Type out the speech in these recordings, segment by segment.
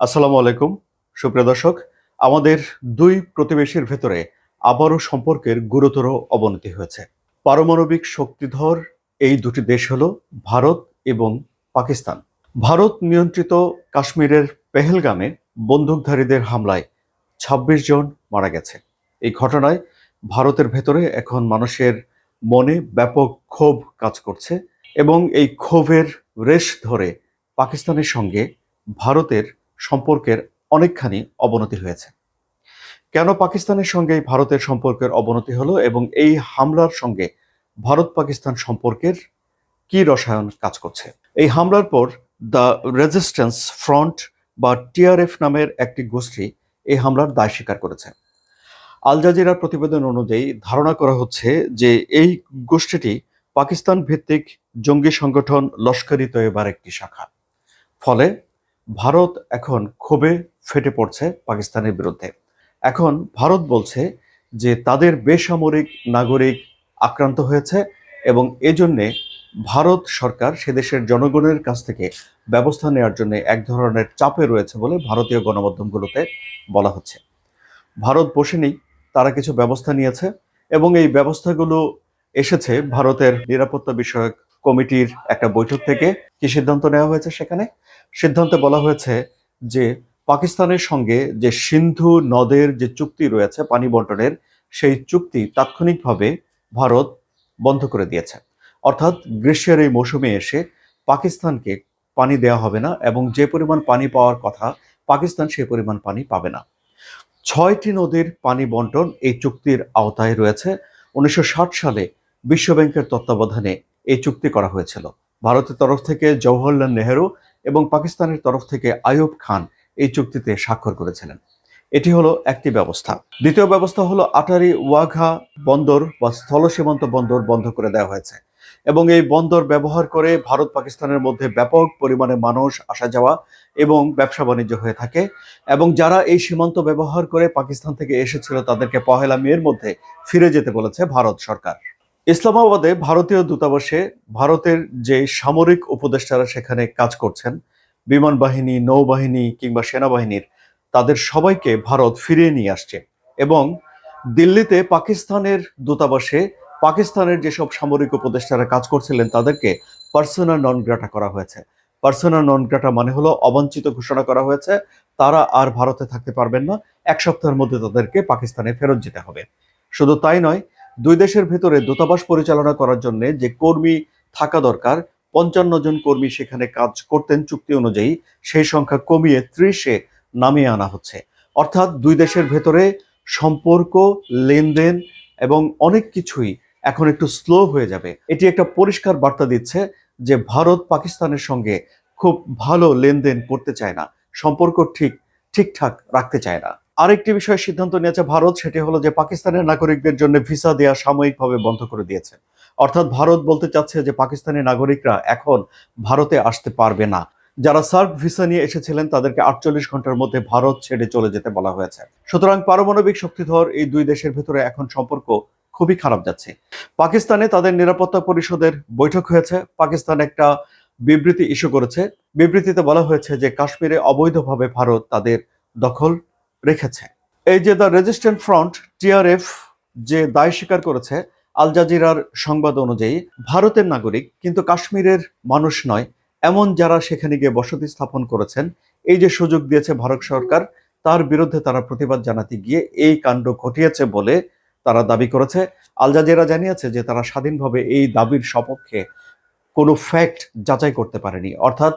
আসসালামু আলাইকুম, সুপ্রিয় দর্শক। আমাদের দুই প্রতিবেশীর ভেতরে আবারও সম্পর্কের গুরুতর অবনতি হয়েছে। পারমাণবিক শক্তিধর এই দুটি দেশ হলো ভারত এবং পাকিস্তান। ভারত নিয়ন্ত্রিত কাশ্মীরের পেহেলগামে বন্দুকধারীদের হামলায় ২৬ জন মারা গেছে। এই ঘটনায় ভারতের ভেতরে এখন মানুষের মনে ব্যাপক ক্ষোভ কাজ করছে এবং এই ক্ষোভের রেশ ধরে পাকিস্তানের সঙ্গে ভারতের সম্পর্কের অনেকখানি অবনতি হয়েছে। কেন পাকিস্তানের সঙ্গে ভারতের সম্পর্কের অবনতি হলো এবং এই হামলার সঙ্গে ভারত পাকিস্তান সম্পর্কের কি রসায়ন কাজ করছে? এই হামলার পর দ্য রেজিস্ট্যান্স ফ্রন্ট বা টিআরএফ নামের একটি গোষ্ঠী এই হামলার দায় স্বীকার করেছে। আল জাজিরার প্রতিবেদন অনুযায়ী ধারণা করা হচ্ছে যে এই গোষ্ঠীটি পাকিস্তান ভিত্তিক জঙ্গি সংগঠন লস্করি তৈবার একটি শাখা। ফলে ভারত এখন ক্ষোভে ফেটে পড়ছে পাকিস্তানের বিরুদ্ধে। এখন ভারত বলছে যে তাদের বেসামরিক নাগরিক আক্রান্ত হয়েছে এবং এজন্যে ভারত সরকার সে দেশের জনগণের কাছ থেকে ব্যবস্থা নেওয়ার জন্য এক ধরনের চাপে রয়েছে বলে ভারতীয় গণমাধ্যমগুলোতে বলা হচ্ছে। ভারত বসে বসেনি তারা কিছু ব্যবস্থা নিয়েছে এবং এই ব্যবস্থাগুলো এসেছে ভারতের নিরাপত্তা বিষয়ক কমিটির একটা বৈঠক থেকে কি সিদ্ধান্ত নেওয়া হয়েছে সেখানে? সিদ্ধান্তে বলা হয়েছে যে পাকিস্তানের সঙ্গে যে সিন্ধু নদের যে চুক্তি রয়েছে, পানি বন্টনের, সেই চুক্তি তাৎক্ষণিকভাবে ভারত বন্ধ করে দিয়েছে। অর্থাৎ গ্রীষ্মের এই মৌসুমে এসে পাকিস্তানকে পানি দেওয়া হবে না এবং যে পরিমাণ পানি পাওয়ার কথা, পাকিস্তান সেই পরিমাণ পানি পাবে না। ছয়টি নদীর পানি বন্টন এই চুক্তির আওতায় রয়েছে। উনিশশো ষাট সালে বিশ্বব্যাংকের তত্ত্বাবধানে এই চুক্তি করা হয়েছিল। ভারতের তরফ থেকে জওহরলাল নেহেরু এবং পাকিস্তানের তরফ থেকে আইয়ুব খান এই চুক্তিতে স্বাক্ষর করেছিলেন। এটি হলো একটি ব্যবস্থা। দ্বিতীয় ব্যবস্থা হলো আটারি ওয়াঘা বন্দর বা স্থল সীমান্ত বন্দর বন্ধ করে দেওয়া হয়েছে এবং এই বন্দর ব্যবহার করে ভারত পাকিস্তানের মধ্যে ব্যাপক পরিমাণে মানুষ আসা যাওয়া এবং ব্যবসা বাণিজ্য হয়ে থাকে এবং যারা এই সীমান্ত ব্যবহার করে পাকিস্তান থেকে এসেছিল তাদেরকে পহেলা মেয়ের মধ্যে ফিরে যেতে বলেছে ভারত সরকার। ইসলামাবাদে ভারতীয় দূতাবাসে ভারতের যে সামরিক উপদেষ্টারা সেখানে কাজ করছেন, বিমান বাহিনী, নৌবাহিনী কিংবা সেনাবাহিনীর, তাদের সবাইকে ভারত ফিরিয়ে নিয়ে আসছে এবং দিল্লিতে পাকিস্তানের দূতাবাসে পাকিস্তানের যেসব সামরিক উপদেষ্টারা কাজ করছিলেন, তাদেরকে পার্সোনা নন গ্রাটা করা হয়েছে। পার্সোনা নন গ্রাটা মানে হলো অবাঞ্ছিত ঘোষণা করা হয়েছে, তারা আর ভারতে থাকতে পারবেন না, এক সপ্তাহের মধ্যে তাদেরকে পাকিস্তানে ফেরত যেতে হবে। শুধু তাই নয় দুই দেশের ভেতরে দূতাবাস পরিচালনা করার জন্য যে কর্মী থাকা দরকার, পঞ্চান্ন জন কর্মী সেখানে কাজ করতেন চুক্তি অনুযায়ী, সেই সংখ্যা কমিয়ে ত্রিশে নামিয়ে আনা হচ্ছে। অর্থাৎ দুই দেশের ভেতরে সম্পর্ক, লেনদেন এবং অনেক কিছুই এখন একটু স্লো হয়ে যাবে। এটি একটা পরিষ্কার বার্তা দিচ্ছে যে ভারত পাকিস্তানের সঙ্গে খুব ভালো লেনদেন করতে চায় না, সম্পর্ক ঠিক, ঠিকঠাক রাখতে চায় না। আরেকটি বিষয়ে সিদ্ধান্ত নিয়েছে ভারত, সেটি হলো যে পাকিস্তানের নাগরিকদের জন্য ভিসা দেওয়া সাময়িকভাবে বন্ধ করে দিয়েছে। অর্থাৎ ভারত বলতে চাচ্ছে যে পাকিস্তানি নাগরিকরা এখন ভারতে আসতে পারবে না। যারা সার্ক ভিসা নিয়ে এসেছিলেন, তাদেরকে আটচল্লিশ ঘণ্টার মধ্যে ভারত ছেড়ে চলে যেতে বলা হয়েছে। সুতরাং পারমাণবিক শক্তিধর এই দুই দেশের ভেতরে এখন সম্পর্ক খুবই খারাপ যাচ্ছে। পাকিস্তানে তাদের নিরাপত্তা পরিষদের বৈঠক হয়েছে। পাকিস্তান একটা বিবৃতি ইস্যু করেছে। বিবৃতিতে বলা হয়েছে যে কাশ্মীরে অবৈধভাবে ভারত তাদের দখল রেখেছে। এই যে দ্য রেজিস্ট্যান্ট ফ্রন্ট টিআরএফ যে দায় স্বীকার করেছে, আল জাজিরার সংবাদ অনুযায়ী ভারতের নাগরিক কিন্তু কাশ্মীরের মানুষ নয়, এমন যারা সেখানে গিয়ে বসতি স্থাপন করেছেন, এই যে সুযোগ দিয়েছে ভারত সরকার, তার বিরুদ্ধে তারা প্রতিবাদ জানাতে গিয়ে এই কাণ্ড ঘটিয়েছে বলে তারা দাবি করেছে। আল জাজিরা জানিয়েছে যে তারা স্বাধীনভাবে এই দাবির সপক্ষে কোনো ফ্যাক্ট যাচাই করতে পারেনি, অর্থাৎ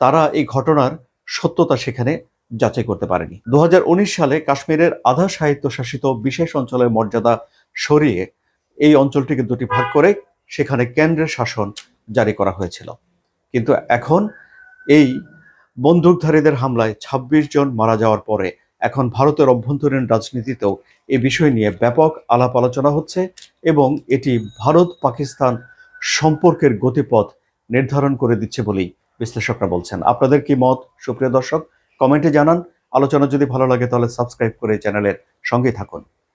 তারা এই ঘটনার সত্যতা সেখানে যাচাই করতে পারেনি। দু হাজার উনিশ সালে কাশ্মীরের আধা স্বায়ত্তশাসিত বিশেষ অঞ্চলের মর্যাদা সরিয়ে এই অঞ্চলটিকে দুটি ভাগ করে সেখানে কেন্দ্রের শাসন জারি করা হয়েছিল। কিন্তু এখন এই বন্দুকধারীদের হামলায় ২৬ জন মারা যাওয়ার পরে এখন ভারতের অভ্যন্তরীণ রাজনীতিতেও এ বিষয় নিয়ে ব্যাপক আলাপ আলোচনা হচ্ছে এবং এটি ভারত পাকিস্তান সম্পর্কের গতিপথ নির্ধারণ করে দিচ্ছে বলেই বিশ্লেষকরা বলছেন। আপনাদের কি মত, সুপ্রিয় দর্শক? কমেন্টে জানান। আলোচনা যদি ভালো লাগে তাহলে সাবস্ক্রাইব করে চ্যানেলের সঙ্গে থাকুন।